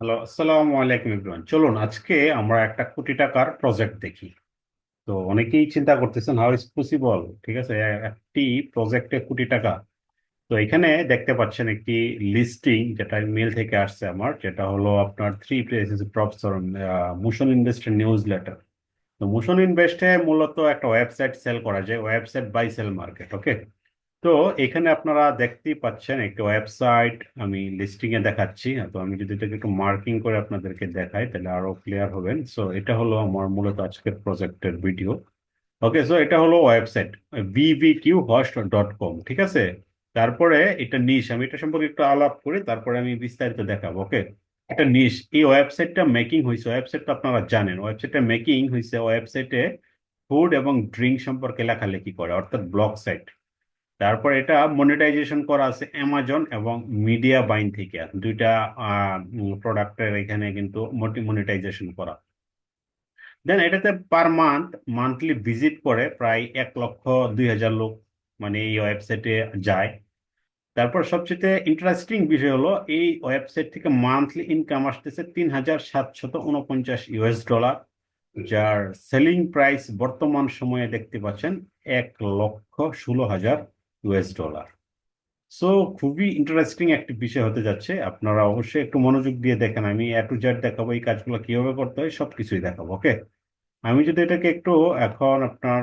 Hello আসসালামু আলাইকুম ইব্রাহিম চলুন, আজকে আমরা একটা কোটি টাকার প্রজেক্ট দেখি। তো অনেকেই চিন্তা করতেছেন হাউ ইজ পসিবল ঠিক আছে একটি প্রজেক্টে কোটি টাকা তো এখানে দেখতে পাচ্ছেন একটি লিস্টিং যেটা মেল থেকে আসছে আমার, যেটা হলো আপনার থ্রি প্লেসেস প্রফেসর মোশন ইনভেস্টের নিউজ লেটার তো মোশন ইনভেস্টে মূলত একটা ওয়েবসাইট সেল করা যায় website buy sell market okay তো এখানে আপনারা দেখতেই পাচ্ছেন একটা ওয়েবসাইট আমি লিস্টিং এ দেখাচ্ছি। তো আমি যদি এটাকে একটু মার্কিং করে আপনাদেরকে দেখাই, তাহলে আরও ক্লিয়ার হবেন। সো এটা হলো আমার মূলত আজকের প্রজেক্টের ভিডিও ওকে সো এটা হলো website BBQ host dot com ঠিক আছে? তারপরে এটা নিশ আমি এটা সম্পর্কে একটু আলাপ করি, তারপরে আমি বিস্তারিত দেখাবো ওকে এটা নিশ এই ওয়েবসাইটটা মেকিং হয়েছে ওয়েবসাইটটা আপনারা জানেন ওয়েবসাইটটা মেকিং হয়েছে ওয়েবসাইটে ফুড এবং ড্রিঙ্ক সম্পর্কে লেখালেখি করে, অর্থাৎ ব্লগ সাইট তারপর এটা মনিটাইজেশন করা আছে অ্যামাজন এবং মিডিয়া বাইন থেকে। দুইটা প্রোডাক্টের এখানে কিন্তু মনিটাইজেশন করা। দেন এটাতে পার মান্থ মান্থলি ভিজিট করে প্রায় এক লক্ষ দুই হাজার লোক মানে এই ওয়েবসাইটে যায়। তারপর সবচেয়ে ইন্টারেস্টিং বিষয় হলো, এই ওয়েবসাইট থেকে মান্থলি ইনকাম আসতেছে তিন হাজার সাতশত উনপঞ্চাশ ইউএস ডলার যার সেলিং প্রাইস বর্তমান সময়ে দেখতে পাচ্ছেন এক লক্ষ ষোলো হাজার ইউএস ডলার সো খুবই ইন্টারেস্টিং একটি বিষয় হতে যাচ্ছে। আপনারা অবশ্যই একটু মনোযোগ দিয়ে দেখেন। আমি এ টু জেড দেখাবো এই কাজগুলো কীভাবে করতে হয়, সবকিছুই দেখাবো ওকে আমি যদি এটাকে একটু এখন আপনার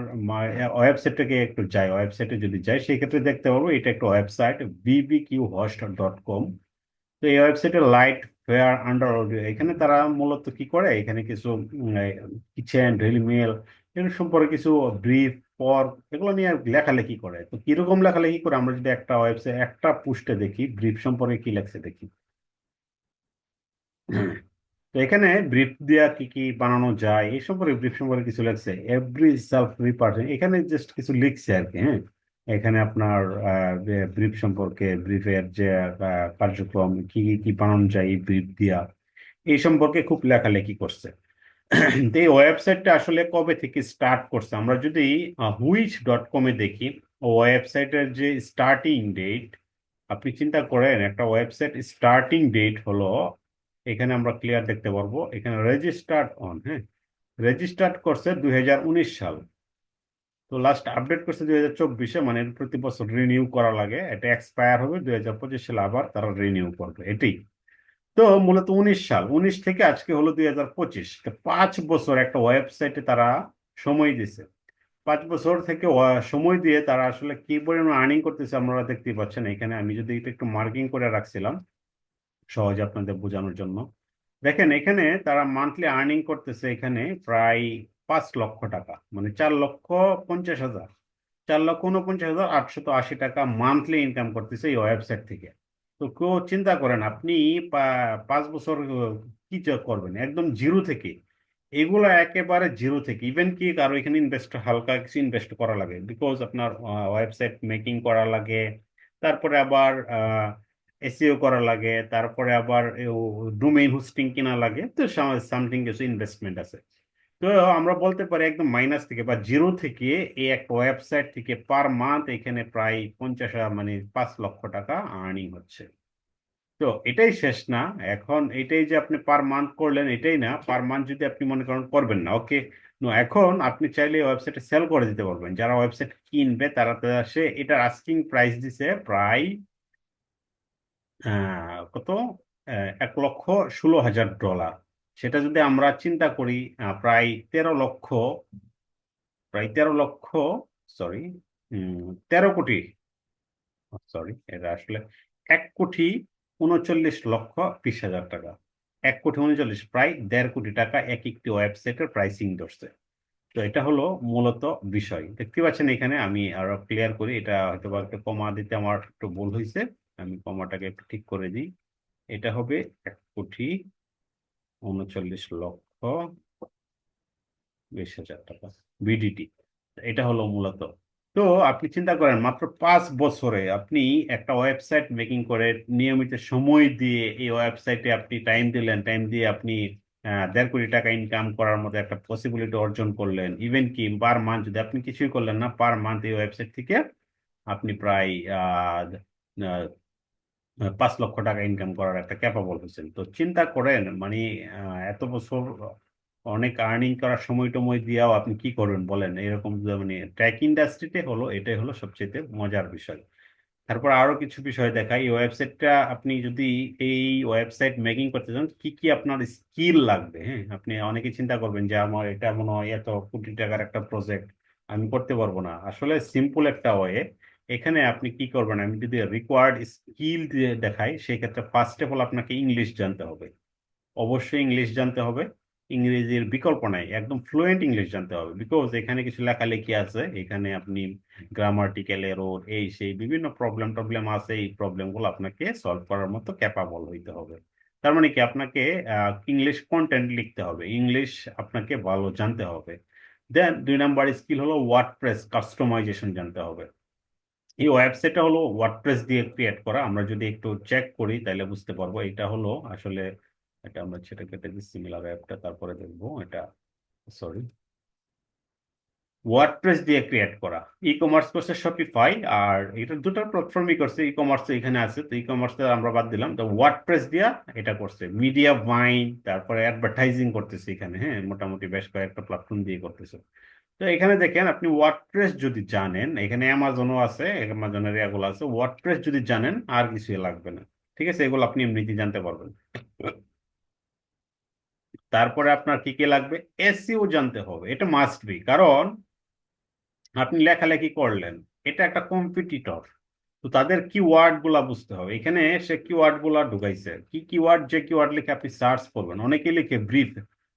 ওয়েবসাইটটাকে একটু যাই ওয়েবসাইটে যদি যাই সেই ক্ষেত্রে দেখতে পাবো এটা একটা website BBQ host dot com তো এই ওয়েবসাইটে লাইট ফেয়ার আন্ডার অডিও এখানে তারা মূলত কি করে? এখানে কিছু কিচেন ডেইলি মেল এগুলো সম্পর্কে কিছু ব্রিফ পর এগুলো নিয়ে লেখালেখি করে। তো কীরকম লেখালেখি করে? আমরা যদি একটা ওয়েবসাইট একটা পোস্টে দেখি ব্রিফ সম্পর্কে কি লেখছে দেখি। তো এখানে ব্রিফ দিয়া কি কি বানানো যায় এই সম্পর্কে ব্রিফ সম্পর্কে কিছু লেখছে। এভরি সেলফ রিপার্ট এখানে জাস্ট কিছু লিখছে আর কি হ্যাঁ? এখানে আপনার ব্রিফ সম্পর্কে ব্রিফের যে কার্যক্রম কি কি কি বানানো যায় এই ব্রিফ দিয়া। এই সম্পর্কে খুব লেখালেখি করছে। এই ওয়েবসাইটটা আসলে কবে থেকে স্টার্ট করছে? আমরা যদি হুইচ ডট কমে দেখি ওয়েবসাইটের যে স্টার্টিং ডেট আপনি চিন্তা করেন, একটা ওয়েবসাইট স্টার্টিং ডেট হলো, এখানে আমরা ক্লিয়ার দেখতে পারব, এখানে রেজিস্টার্ড অন হ্যাঁ? রেজিস্টার্ড করছে দুই হাজার উনিশ সাল। তো লাস্ট আপডেট করছে দুই হাজার চব্বিশে মানে প্রতি বছর রিনিউ করা লাগে, এটা এক্সপায়ার হবে দুই হাজার পঁচিশ সালে আবার তারা রিনিউ করবে, এটাই। তো মূলত উনিশ সাল, উনিশ থেকে আজকে হলো দুই হাজার পঁচিশ। পাঁচ বছর একটা ওয়েবসাইটে তারা সময় দিছে। পাঁচ বছর থেকে সময় দিয়ে তারা আসলে কি পরিমাণ আর্নিং করতেছে আপনারা দেখতেই পাচ্ছেন। এখানে আমি যদি এটা একটু মার্কিং করে রাখছিলাম, সহজে আপনাদের বোঝানোর জন্য। দেখেন, এখানে তারা মান্থলি আর্নিং করতেছে এখানে প্রায় পাঁচ লক্ষ টাকা মানে চার লক্ষ পঞ্চাশ হাজার। চার লক্ষ উনপঞ্চাশ হাজার আটশত আশি টাকা মান্থলি ইনকাম করতেছে এই ওয়েবসাইট থেকে। তো কেউ চিন্তা করেন, আপনি পাঁচ বছর কি করবেন? একদম জিরো থেকে। এগুলো একেবারে জিরো থেকে। ইভেন কি কারও এখানে ইনভেস্ট হালকা কিছু ইনভেস্ট করা লাগে। বিকজ আপনার ওয়েবসাইট মেকিং করা লাগে, তারপরে আবার এসিও করা লাগে, তারপরে আবার ডোমেইন হোস্টিং কিনা লাগে। তো সামথিং কিছু ইনভেস্টমেন্ট আছে। তো আমরা বলতে পারি একদম মাইনাস থেকে বা জিরো থেকে এই একটা ওয়েবসাইট থেকে পার মান্থ এখানে প্রায় পঞ্চাশ হাজার মানে পাঁচ লক্ষ টাকা আর্নিং হচ্ছে। তো এটাই শেষ না। এখন এটাই যে আপনি পার মান্থ করলেন এটাই না। পার মান্থ যদি আপনি মনে করেন করবেন না ওকে এখন আপনি চাইলে ওয়েবসাইটে সেল করে দিতে পারবেন। যারা ওয়েবসাইট কিনবে, তারা তো সে এটার আস্কিং প্রাইস দিছে প্রায় কত? এক লক্ষ ষোলো হাজার ডলার সেটা যদি আমরা চিন্তা করি প্রায় তেরো লক্ষ, প্রায় তেরো লক্ষ সরি তেরো কোটি সরি এটা আসলে এক কোটি উনচল্লিশ লক্ষ বিশ হাজার টাকা। এক কোটি উনচল্লিশ, প্রায় দেড় কোটি টাকা এক একটি ওয়েবসাইটের প্রাইসিং ধরছে। তো এটা হলো মূলত বিষয়। দেখতে পাচ্ছেন এখানে আমি আরও ক্লিয়ার করি, এটা হয়তো বা একটু কমা দিতে আমার একটু ভুল হয়েছে আমি কমাটাকে একটু ঠিক করে দিই। এটা হবে এক কোটি উনচল্লিশ লক্ষ বিশ হাজার টাকা বিডিটি এটা হলো মূলত। তো আপনি চিন্তা করেন, মাত্র পাঁচ বছরে আপনি একটা ওয়েবসাইট মেকিং করে নিয়মিত সময় দিয়ে এই ওয়েবসাইটে আপনি টাইম দিলেন টাইম দিয়ে আপনি দেড় কোটি টাকা ইনকাম করার মতো একটা পসিবিলিটি অর্জন করলেন। ইভেন কি পার মান্থ যদি আপনি কিছুই করলেন না পার মান্থ এই ওয়েবসাইট থেকে আপনি প্রায় পাঁচ লক্ষ টাকা ইনকাম করার একটা ক্যাপাবল হয়েছেন। তো চিন্তা করেন মানে এত বছর অনেক আর্নিং করার সময় টময় দিয়েও আপনি কি করবেন বলেন? এরকম মানে ট্র্যাক ইন্ডাস্ট্রিতে হলো, এটাই হলো সবচেয়ে মজার বিষয়। তারপর আরও কিছু বিষয় দেখাই। এই ওয়েবসাইটটা আপনি যদি এই ওয়েবসাইট মেকিং করতে চান, কি কি আপনার স্কিল লাগবে? হ্যাঁ আপনি অনেকে চিন্তা করবেন যে, আমার এটা মনে হয় এত কোটি টাকার একটা প্রজেক্ট আমি করতে পারব না। আসলে সিম্পল একটা ওয়ে এখানে আপনি কি করবেন? আমি যদি রিকোয়ার্ড স্কিল দিয়ে দেখাই, সেক্ষেত্রে ফার্স্ট অফ অল আপনাকে ইংলিশ জানতে হবে। অবশ্যই ইংলিশ জানতে হবে। ইংরেজির বিকল্প নাই, একদম ফ্লুয়েন্ট ইংলিশ জানতে হবে। বিকজ এখানে কিছু লেখালেখি আছে, এখানে আপনি গ্রামাটিক্যাল এরর এই সেই বিভিন্ন প্রবলেম টবলেম আছে, এই প্রবলেমগুলো আপনাকে সলভ করার মতো ক্যাপাবল হইতে হবে। তার মানে কি? আপনাকে ইংলিশ কন্টেন্ট লিখতে হবে ইংলিশ আপনাকে ভালো জানতে হবে। দেন দুই নাম্বার স্কিল হলো ওয়ার্ড প্রেস কাস্টমাইজেশন জানতে হবে। এই ওয়েবসাইটটা হলো ওয়ার্ডপ্রেস দিয়ে ক্রিয়েট করা। আমরা যদি একটু চেক করি তাহলে বুঝতে পারব। এটা হলো আসলে, এটা আমরা সেটা কেটে দিচ্ছি সিমিলার অ্যাপটা তারপরে দেখব এটা সরি ওয়ার্ডপ্রেস দিয়ে ক্রিয়েট করা। ই কমার্স করছে শপিফাই আর এটা দুটো প্ল্যাটফর্মই করছে। ই কমার্স এখানে আছে, তো ই কমার্স আমরা বাদ দিলাম। তো ওয়ার্ডপ্রেস দিয়া এটা করছে। মিডিয়া বাইন তারপরে অ্যাডভার্টাইজিং করতেছে এখানে হ্যাঁ মোটামুটি বেশ কয়েকটা প্ল্যাটফর্ম দিয়ে করতেছে। তো এখানে দেখেন, আপনি ওয়ার্ডপ্রেস যদি জানেন, এখানে অ্যামাজনও আছে অ্যামাজনের এগুলো আছে ওয়ার্ডপ্রেস যদি জানেন, আর কিছু লাগবে না। ঠিক আছে? এগুলো আপনি এমনিতে জানতে পারবেন। তারপরে আপনার কি কি লাগবে? এসিও জানতে হবে, এটা মাস্ট বি কারণ আপনি লেখালেখি করলেন, এটা একটা কম্পিটিটর তো তাদের কিওয়ার্ডগুলা বুঝতে হবে। এখানে সে কিওয়ার্ডগুলা ঢুকাইছে, কি কিওয়ার্ড যে কিওয়ার্ড লিখে আপনি সার্চ করবেন অনেকে লিখে ব্রিফ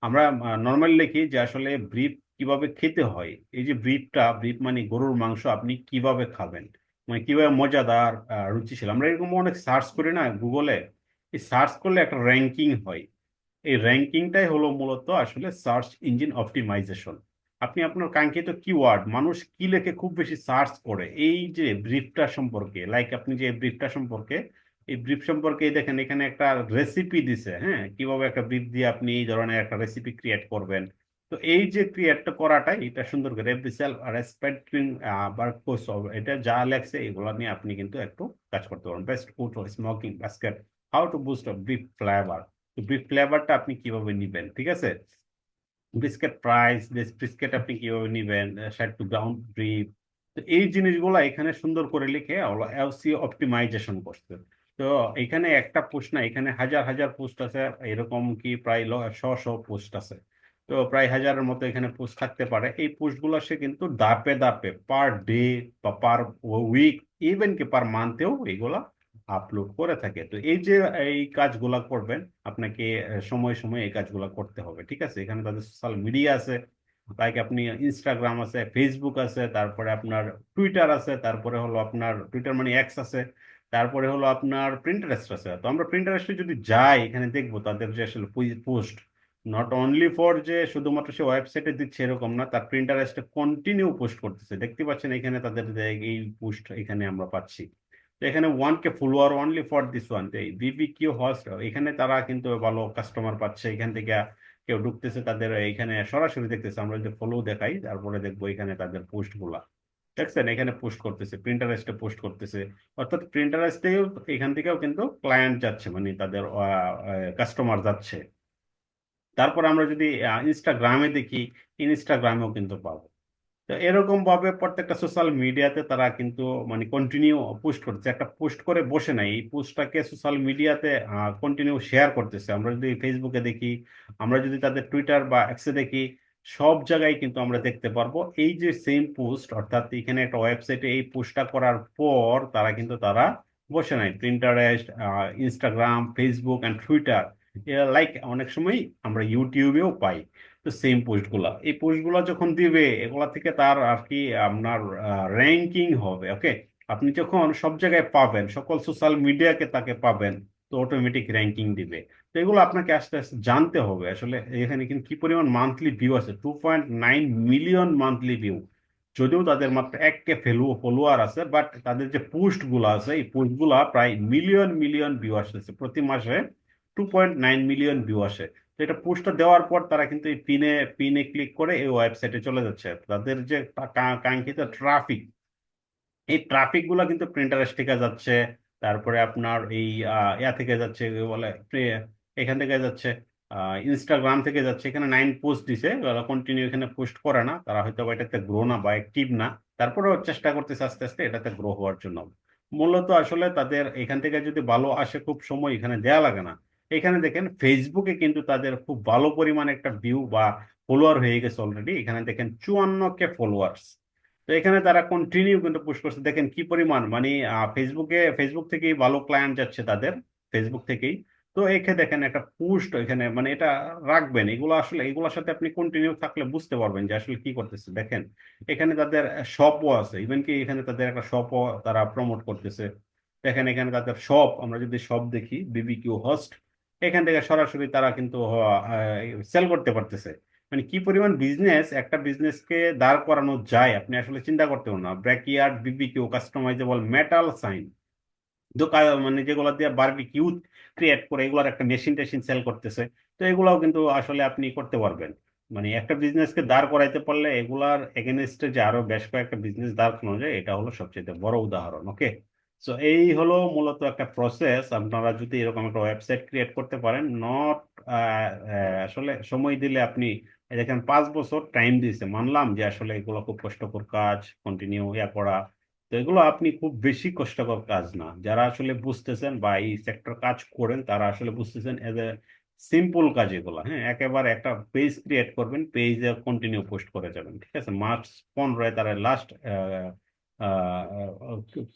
আমরা নর্মালি লিখি যে আসলে ব্রিফ কীভাবে খেতে হয়? এই যে ব্রিফটা ব্রিফ মানে গরুর মাংস আপনি কীভাবে খাবেন? মানে কীভাবে মজাদার আহ, রুচিশীল আমরা এরকম অনেক সার্চ করি না গুগলে এই সার্চ করলে একটা র্যাঙ্কিং হয়। এই র্যাঙ্কিংটাই হলো মূলত আসলে সার্চ ইঞ্জিন অপটিমাইজেশন আপনি আপনার কাঙ্ক্ষিত কিওয়ার্ড মানুষ কি লেখে খুব বেশি সার্চ করে? এই যে ব্রিফটা সম্পর্কে লাইক আপনি যে ব্রিফটা সম্পর্কে এই ব্রিফ সম্পর্কে দেখেন এখানে একটা রেসিপি দিছে হ্যাঁ? কীভাবে একটা ব্রিফ দিয়ে আপনি এই ধরনের একটা রেসিপি ক্রিয়েট করবেন। তো এই যে ক্রিয়েটটা করাটা এটা সুন্দর করে এফডিসিয়াল রেসপেক্টিং বার্কোস এটা যা লেখছে এগুলো নিয়ে আপনি কিন্তু একটু কাজ করতে পারেন best food smoking basket how to boost brief flavour তো ব্রিফ ফ্লেভারটা আপনি কীভাবে নিবেন, ঠিক আছে? বিস্কেট প্রাইস বিস্কেট আপনি কীভাবে নিবেন সেট টু গ্রাউন্ড ব্রিফ তো এই জিনিসগুলো এখানে সুন্দর করে লিখে এলসি অপটিমাইজেশন করতে তো এখানে একটা পোস্ট না, এখানে হাজার হাজার পোস্ট আছে, এরকম কি প্রায় শ শ পোস্ট আছে। তো প্রায় হাজারের মতো এখানে পোস্ট থাকতে পারে। এই পোস্টগুলো সে কিন্তু ধাপে ধাপে পার ডে বা পার উইক ইভেন কি পার মান্থেও এগুলা আপলোড করে থাকে। তো এই যে এই কাজগুলা করবেন, আপনাকে সময় সময় এই কাজগুলা করতে হবে, ঠিক আছে? এখানে তাদের সোশ্যাল মিডিয়া আছে লাইক আপনি ইনস্টাগ্রাম আছে ফেসবুক আছে, তারপরে আপনার টুইটার আছে, তারপরে হলো আপনার টুইটার মানে এক্স আছে, তারপরে হলো আপনার প্রিন্টারেস্ট আছে। তো আমরা প্রিন্টারেস্টে যদি যাই, এখানে দেখব তাদের যে আসলে পোস্ট নট অনলি ফর যে শুধুমাত্র সে ওয়েবসাইটে দিচ্ছে এরকম না, তার প্রিন্টারেস্টে কন্টিনিউ পোস্ট করতেছে। দেখতে পাচ্ছেন এখানে তাদের এই পোস্ট এখানে আমরা পাচ্ছি। তো এখানে one K follower only for this one BB Q host এখানে তারা কিন্তু ভালো কাস্টমার পাচ্ছে। এখান থেকে কেউ ঢুকতেছে তাদের এখানে সরাসরি দেখতেছে। আমরা যদি ফলো দেখাই, তারপরে দেখব এখানে তাদের পোস্টগুলা। দেখছেন? এখানে পোস্ট করতেছে প্রিন্টারেস্টে পোস্ট করতেছে। অর্থাৎ প্রিন্টারেস্টেও এখান থেকেও কিন্তু ক্লায়েন্ট যাচ্ছে মানে তাদের কাস্টমার যাচ্ছে। তারপর আমরা যদি ইনস্টাগ্রামে দেখি ইনস্টাগ্রামেও কিন্তু পাবো। তো এরকম ভাবে প্রত্যেকটা সোশ্যাল মিডিয়াতে তারা কিন্তু মানে কন্টিনিউ পোস্ট করছে। একটা পোস্ট করে বসে নাই, এই পোস্টটাকে সোশ্যাল মিডিয়াতে কন্টিনিউ শেয়ার করতেছে। আমরা যদি ফেসবুকে দেখি, আমরা যদি তাদের টুইটার বা এক্সে দেখি, সব জায়গায় কিন্তু আমরা দেখতে পারব। এই যে সেম পোস্ট অর্থাৎ এখানে একটা ওয়েবসাইটে এই পোস্টটা করার পর তারা কিন্তু তারা বসে নাই। Pinterest Instagram Facebook and Twitter like অনেক সময় আমরা ইউটিউবেও পাই, তো সেম পোস্টগুলা এই পোস্টগুলা যখন দিবে, এগুলা থেকে তার আর কি আপনার র্যাঙ্কিং হবে ওকে আপনি যখন সব জায়গায় পাবেন, সকল সোশ্যাল মিডিয়াকে তাকে পাবেন, তো অটোমেটিক র্যাঙ্কিং দিবে। তো এগুলো আপনাকে আস্তে আস্তে জানতে হবে। আসলে এখানে কিন্তু কি পরিমাণ মান্থলি ভিউ আছে? Two point nine million monthly view যদিও তাদের মাত্র এক কে ফেলু ফলোয়ার আছে বাট তাদের যে পোস্টগুলো আছে, এই পোস্টগুলা প্রায় মিলিয়ন মিলিয়ন ভিউ আসতেছে প্রতি মাসে। Two point nine million view আসে তো এটা পোস্টটা দেওয়ার পর তারা কিন্তু এই পিনে পিনে ক্লিক করে এই ওয়েবসাইটে চলে যাচ্ছে। তাদের যে কাঙ্ক্ষিত ট্রাফিক এই ট্রাফিকগুলা কিন্তু প্রিন্টারেস্ট থেকে যাচ্ছে, তারপরে আপনার এই ইয়া থেকে যাচ্ছে বলে এখান থেকে যাচ্ছে ইনস্টাগ্রাম থেকে যাচ্ছে। এখানে নাইন পোস্ট দিছে কন্টিনিউ এখানে পোস্ট করে না। তারা হয়তো বা এটাতে গ্রো না বা অ্যাক্টিভ না। তারপরেও চেষ্টা করতেছে আস্তে আস্তে এটাতে গ্রো হওয়ার জন্য। মূলত আসলে তাদের এখান থেকে যদি ভালো আসে, খুব সময় এখানে দেয়া লাগে না। এখানে দেখেন ফেসবুকে কিন্তু তাদের খুব ভালো পরিমাণে একটা ভিউ বা ফলোয়ার হয়ে গেছে অলরেডি এখানে দেখেন চুয়ান্ন কে ফলোয়ার্স তো এখানে তারা কন্টিনিউ কিন্তু পুশ করছে। দেখেন কি পরিমাণ? মানে ফেসবুকে ফেসবুক থেকেই ভালো ক্লায়েন্ট যাচ্ছে তাদের ফেসবুক থেকেই। তো এখানে দেখেন একটা পোস্ট এখানে মানে এটা রাখবেন। এগুলো আসলে, এগুলোর সাথে আপনি কন্টিনিউ থাকলে বুঝতে পারবেন যে আসলে কি করতেছে। দেখেন, এখানে তাদের শপও আছে। ইভেন কি এখানে তাদের একটা শপও তারা প্রমোট করতেছে। দেখেন এখানে তাদের শপ আমরা যদি শপ দেখি বিবি কিউ হোস্ট এখান থেকে সরাসরি তারা কিন্তু সেল করতে পারতেছে। মানে কি পরিমাণ বিজনেস একটা বিজনেসকে দাঁড় করানো যায়, আপনি আসলে চিন্তা করতে না। Backyard BBQ customisable metal sign দোকান মানে যেগুলো দিয়ে বারবিকিউ ক্রিয়েট করে, এগুলোর একটা মেশিন টেশিন সেল করতেছে। তো এগুলাও কিন্তু আসলে আপনি করতে পারবেন। মানে একটা বিজনেসকে দাঁড় করাইতে পারলে এগুলার এগেনস্টে যে আরও বেশ কয়েকটা বিজনেস দাঁড় করানো যায়, এটা হলো সবচেয়ে বড় উদাহরণ ওকে সো এই হলো মূলত একটা প্রসেস আপনারা যদি এরকম একটা ওয়েবসাইট ক্রিয়েট করতে পারেন নট আসলে সময় দিলে আপনি দেখেন পাঁচ বছর টাইম দিয়েছে। মানলাম যে আসলে এগুলো খুব কষ্টকর কাজ কন্টিনিউ ইয়া করা। তো এগুলো আপনি খুব বেশি কষ্টকর কাজ না। যারা আসলে বুঝতেছেন বা এই সেক্টর কাজ করেন, তারা আসলে বুঝতেছেন এজ এ সিম্পল কাজ এগুলো। হ্যাঁ একেবারে একটা পেজ ক্রিয়েট করবেন পেজে কন্টিনিউ পোস্ট করে যাবেন। ঠিক আছে? মার্চ পনেরোয় তারা লাস্ট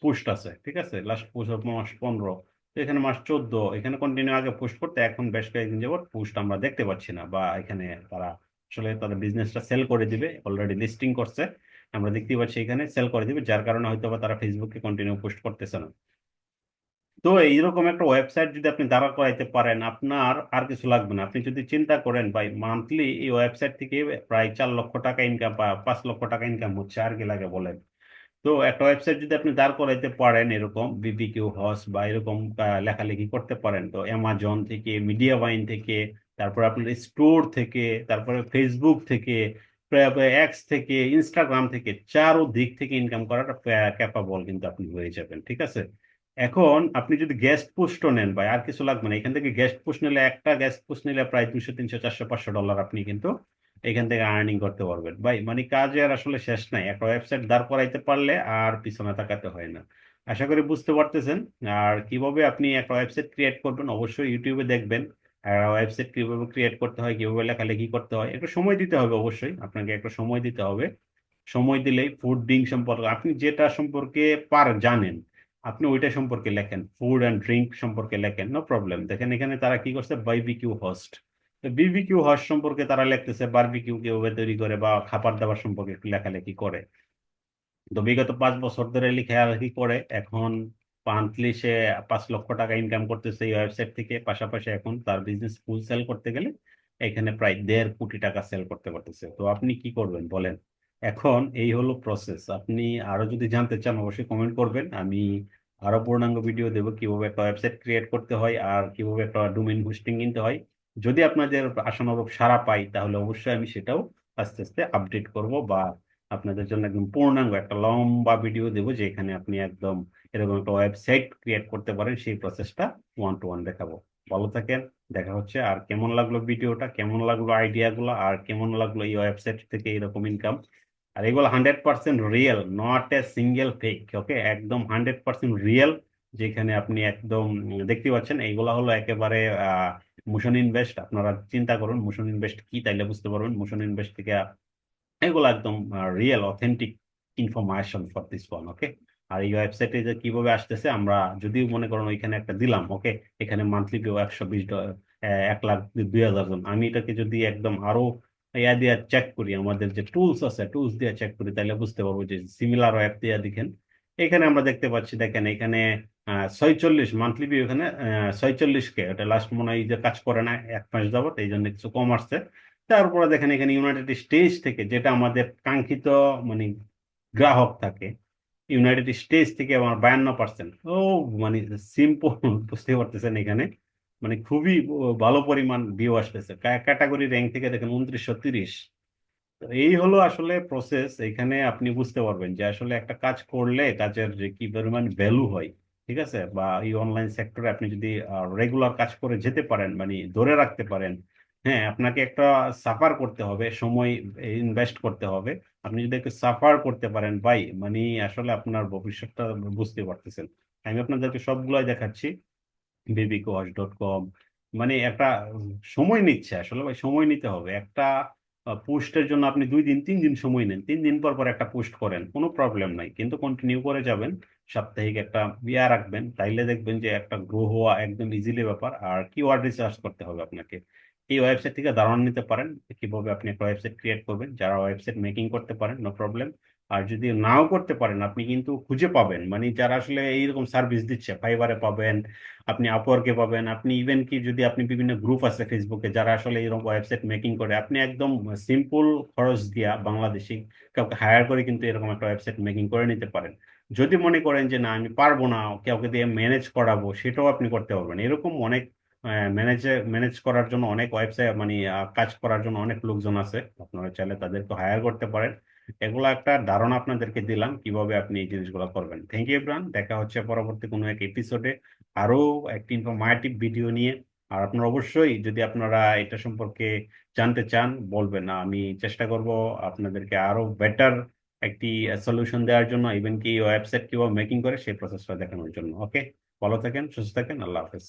পোস্ট আছে, ঠিক আছে? লাস্ট পোস্ট মাস পনেরো। এখানে মাস চোদ্দ, এখানে কন্টিনিউ আগে পোস্ট করতে, এখন বেশ কয়েকদিন যাবত পোস্ট আমরা দেখতে পাচ্ছি না, বা এখানে তারা আসলে তাদের বিজনেসটা সেল করে দিবে অলরেডি লিস্টিং করছে। আমরা দেখতে পাচ্ছি এখানে সেল করে দিবে, যার কারণে হয়তো বা তারা ফেসবুকে কন্টিনিউ পোস্ট করতেছে না। তো এইরকম একটা ওয়েবসাইট যদি আপনি দাঁড়া করাইতে পারেন, আপনার আর কিছু লাগবে না। আপনি যদি চিন্তা করেন, ভাই মান্থলি এই ওয়েবসাইট থেকে প্রায় চার লক্ষ টাকা ইনকাম বা পাঁচ লক্ষ টাকা ইনকাম হচ্ছে, আর কি লাগে বলেন? তো একটা ওয়েবসাইট যদি আপনি দাঁড় করাইতে পারেন এরকম বিবিকিউ হস বা এরকম লেখালেখি করতে পারেন, তো অ্যামাজন থেকে মিডিয়া বাইন থেকে, তারপর আপনার স্টোর থেকে, তারপরে ফেসবুক থেকে এক্স থেকে ইনস্টাগ্রাম থেকে চারো দিক থেকে ইনকাম করাটা ক্যাপাবল কিন্তু আপনি হয়ে যাবেন, ঠিক আছে? এখন আপনি যদি গেস্ট পোস্টও নেন ভাই আর কিছু লাগবে না, এখান থেকে গেস্ট পোস্ট নিলে একটা গেস্ট পোস্ট নিলে প্রায় দুশো তিনশো, চারশো, পাঁচশো ডলার আপনি কিন্তু এখান থেকে আর্নিং করতে পারবেন। ভাই মানে কাজের আসলে শেষ নাই। একটা ওয়েবসাইট দাঁড় করাইতে পারলে আর পিছনে তাকাতে হয় না। আশা করি বুঝতে পারতেছেন। আর কীভাবে আপনি একটা ওয়েবসাইট ক্রিয়েট করবেন অবশ্যই ইউটিউবে দেখবেন। আর ওয়েবসাইট কীভাবে ক্রিয়েট করতে হয়, কীভাবে লেখালেখি করতে হয়, একটু সময় দিতে হবে অবশ্যই। আপনাকে একটু সময় দিতে হবে। সময় দিলেই ফুডিং সম্পর্কে, আপনি যেটা সম্পর্কে পার জানেন, আপনি ওইটা সম্পর্কে লেখেন। ফুড অ্যান্ড ড্রিঙ্ক সম্পর্কে লেখেন নো প্রবলেম দেখেন এখানে তারা কি করছে? বাইবিকিউ হোস্ট বিবিকিউ হোস্ট সম্পর্কে তারা লিখতেছে বারবিকিউ কীভাবে তৈরি করে বা খাবার দাবার সম্পর্কে একটু লেখালেখি করে। তো বিগত পাঁচ বছর ধরে লেখালেখি করে, এখন মান্থলি সে পাঁচ লক্ষ টাকা ইনকাম করতেছে এই ওয়েবসাইট থেকে। পাশাপাশি এখন তার বিজনেস ফুল সেল করতে গেলে এখানে প্রায় দেড় কোটি টাকা সেল করতে পারতেছে। তো আপনি কি করবেন বলেন? এখন এই হলো প্রসেস আপনি আরও যদি জানতে চান অবশ্যই কমেন্ট করবেন। আমি আরও পূর্ণাঙ্গ ভিডিও দেবো কীভাবে একটা ওয়েবসাইট ক্রিয়েট করতে হয় আর কীভাবে একটা ডোমেইন হোস্টিং কিনতে হয়। যদি আপনাদের আশানুরূপ সাড়া পাই, তাহলে অবশ্যই আমি সেটাও আস্তে আস্তে আপডেট করব বা আপনাদের জন্য একদম পূর্ণাঙ্গ একটা লম্বা ভিডিও দেবো, যেখানে আপনি একদম এরকম একটা ওয়েবসাইট ক্রিয়েট করতে পারেন, সেই প্রসেসটা ওয়ান টু ওয়ান দেখাবো। ভালো থাকেন, দেখা হচ্ছে। আর কেমন লাগল ভিডিওটা কেমন লাগল আইডিয়াগুলো আর কেমন লাগল এই ওয়েবসাইট থেকে এরকম ইনকাম আর এগুলো hundred percent real not a single fake okay একদম হান্ড্রেড পার্সেন্ট রিয়েল যেখানে আপনি একদম, দেখতে পাচ্ছেন, এইগুলা হলো একেবারে মোশন ইনভেস্ট আপনারা চিন্তা করুন মোশন ইনভেস্ট কি তাইলে বুঝতে পারবেন? মোশন ইনভেস্ট থেকে এগুলো একদম real authentic information for this one okay আর এই ওয়েবসাইটে যে কীভাবে আসতেছে, আমরা যদিও মনে করেন ওইখানে একটা দিলাম ওকে এখানে মান্থলি কেউ একশো বিশ এক লাখ দুই হাজার জন। আমি এটাকে যদি একদম আরও ইয়া দিয়ে চেক করি, আমাদের যে টুলস আছে টুলস দিয়ে চেক করি তাহলে বুঝতে পারব যে সিমিলার ওয়েব দিয়ে দেখেন এখানে আমরা দেখতে পাচ্ছি, দেখেন এখানে ছয়চল্লিশ মান্থলি ভিউ এখানে ছয়চল্লিশ কে এটা লাস্ট মনে হয় যে কাজ করে না, এক মাস যাবত, এই জন্য কিছু কম আসছে। তারপরে দেখেন এখানে ইউনাইটেড স্টেজ থেকে, যেটা আমাদের কাঙ্ক্ষিত মানে গ্রাহক থাকে ইউনাইটেড স্টেজ থেকে আমার বায়ান্ন পার্সেন্ট ও মানে সিম্পল বুঝতে পারতেছেন এখানে মানে খুবই ভালো পরিমাণ ভিউ আসতেছে। ক্যাটাগরি র্যাঙ্ক থেকে দেখেন উনত্রিশশো তিরিশ তো এই হলো আসলে প্রসেস এখানে আপনি বুঝতে পারবেন যে আসলে একটা কাজ করলে কাজের যে কি পরিমাণ ভ্যালু হয়, ঠিক আছে? বা এই অনলাইন সেক্টরে আপনি যদি রেগুলার কাজ করে যেতে পারেন মানে ধরে রাখতে পারেন হ্যাঁ আপনাকে একটা সাফার করতে হবে, সময় ইনভেস্ট করতে হবে। আপনি যদি একটু সাফার করতে পারেন, ভাই মানে আসলে আপনার ভবিষ্যৎটা বুঝতে পারতেছেন। আমি আপনাদেরকে সবগুলাই দেখাচ্ছি। বেবিকোয়াশ ডট কম মানে একটা সময় নিচ্ছে, আসলে ভাই, সময় নিতে হবে। একটা পোস্টের জন্য আপনি দুই দিন, তিন দিন সময় নেন। তিন দিন পর পর একটা পোস্ট করেন, কোনো প্রবলেম নাই। কিন্তু কন্টিনিউ করে যাবেন, সাপ্তাহিক একটা ইয়া রাখবেন, তাইলে দেখবেন যে একটা গ্রো হওয়া একদম ইজিলি ব্যাপার। আর কি ওয়ার্ড রিসার্চ করতে হবে আপনাকে। এই ওয়েবসাইট থেকে ধারণা নিতে পারেন, কীভাবে আপনি একটা ওয়েবসাইট ক্রিয়েট করবেন। যারা ওয়েবসাইট মেকিং করতে পারেন নো প্রবলেম আর যদি নাও করতে পারেন, আপনি কিন্তু খুঁজে পাবেন। মানে যারা আসলে এইরকম সার্ভিস দিচ্ছে ফাইবারে পাবেন, আপনি আপওয়ার্কে পাবেন, আপনি ইভেন কি যদি আপনি বিভিন্ন গ্রুপ আছে ফেসবুকে যারা আসলে এরকম ওয়েবসাইট মেকিং করে, আপনি একদম সিম্পল খরচ দিয়া বাংলাদেশি কাউকে হায়ার করে কিন্তু এরকম একটা ওয়েবসাইট মেকিং করে নিতে পারেন। যদি মনে করেন যে, না, আমি পারব না, কাউকে দিয়ে ম্যানেজ করাবো, সেটাও আপনি করতে পারবেন। এরকম অনেক ম্যানেজে ম্যানেজ করার জন্য অনেক ওয়েবসাইট মানে কাজ করার জন্য অনেক লোকজন আছে। আপনারা চাইলে তাদেরকে হায়ার করতে পারেন। এগুলো একটা ধারণা আপনাদেরকে দিলাম কীভাবে আপনি এই জিনিসগুলো করবেন। থ্যাংক ইউ এভরিওয়ান দেখা হচ্ছে পরবর্তী কোনো এক এপিসোডে আরও একটি ইনফরমেটিভ ভিডিও নিয়ে। আর আপনারা অবশ্যই যদি আপনারা এটা সম্পর্কে জানতে চান, বলবেন। আমি চেষ্টা করব আপনাদেরকে আরও বেটার একটি সলিউশন দেওয়ার জন্য ইভেন কি ওয়েবসাইট কীভাবে মেকিং করে, সেই প্রসেসটা দেখানোর জন্য। ওকে ভালো থাকেন, সুস্থ থাকেন। আল্লাহ হাফেজ।